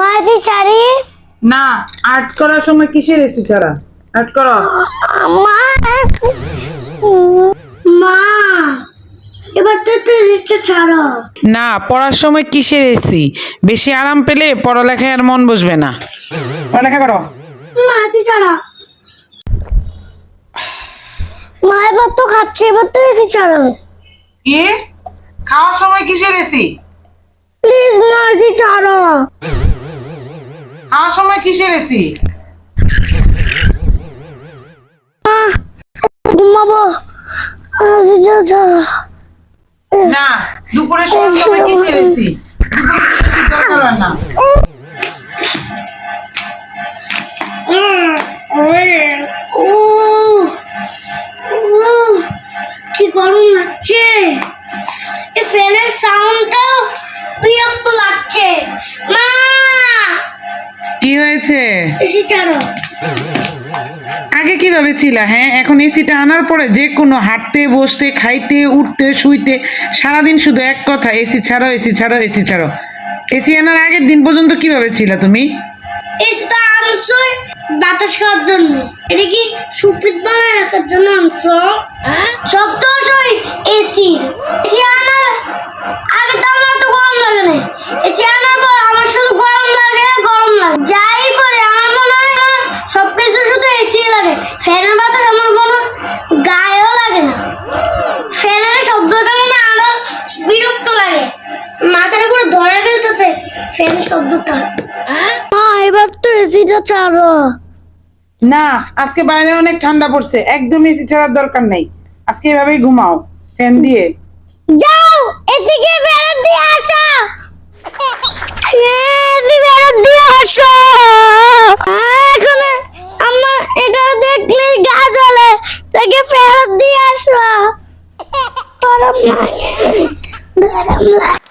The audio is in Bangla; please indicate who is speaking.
Speaker 1: মাঝি ছাড়ি?
Speaker 2: না আর্ট করার সময় কিসের এসি ছাড়া? আর্ট করো।
Speaker 1: মা মা এবার তো ছাড়ো।
Speaker 2: না পড়ার সময় কিসের এসি বেশি আরাম পেলে পড়ালেখায় আর মন বসবে না। পড়ালেখা করো।
Speaker 1: মাঝি ছাড়া। মা এবার তো খাচ্ছে এবার তো এসি ছাড়ো।
Speaker 2: কি? খাওয়ার সময় কিসের এসি
Speaker 1: প্লিজ মাঝি ছাড়ো।
Speaker 2: খাওয়ার সময় কিসের এসি
Speaker 1: ঘুমাবো।
Speaker 2: না দুপুরে সময় কিসের এসি হয় না
Speaker 1: কি গরম লাগছে।
Speaker 2: কি হয়েছে? আগে কীভাবে ছিল হ্যাঁ? এখন এসিটা আনার পরে যে কোনো হাঁটতে বসতে খাইতে উঠতে শুইতে সারাদিন শুধু এক কথা এসি ছাড়ো এসি ছাড়ো এসি ছাড়ো। এসি আনার আগের দিন পর্যন্ত কীভাবে ছিল তুমি?
Speaker 1: বাতাস খাওয়ার জন্য। এটা কি সুপিত বানায় রাখার জন্য আনছো? সব তো সই এসি ফেলতেছে শব্দটা। এবার তো এসিটা ছাড়ো।
Speaker 2: না আজকে বাইরে অনেক ঠান্ডা পড়ছে। একদম এসি ছাড়ার দরকার নেই। আজকে এভাবেই ঘুমাও ফ্যান দিয়ে।
Speaker 1: যাও এসি কে ফেরত দিয়ে আসো। এসি ফেরত দিয়ে আসো। এখন আমার এটা দেখলে গা জ্বলে। তাকে ফেরত দিয়ে আসো। গরম লাগে গরম লাগে।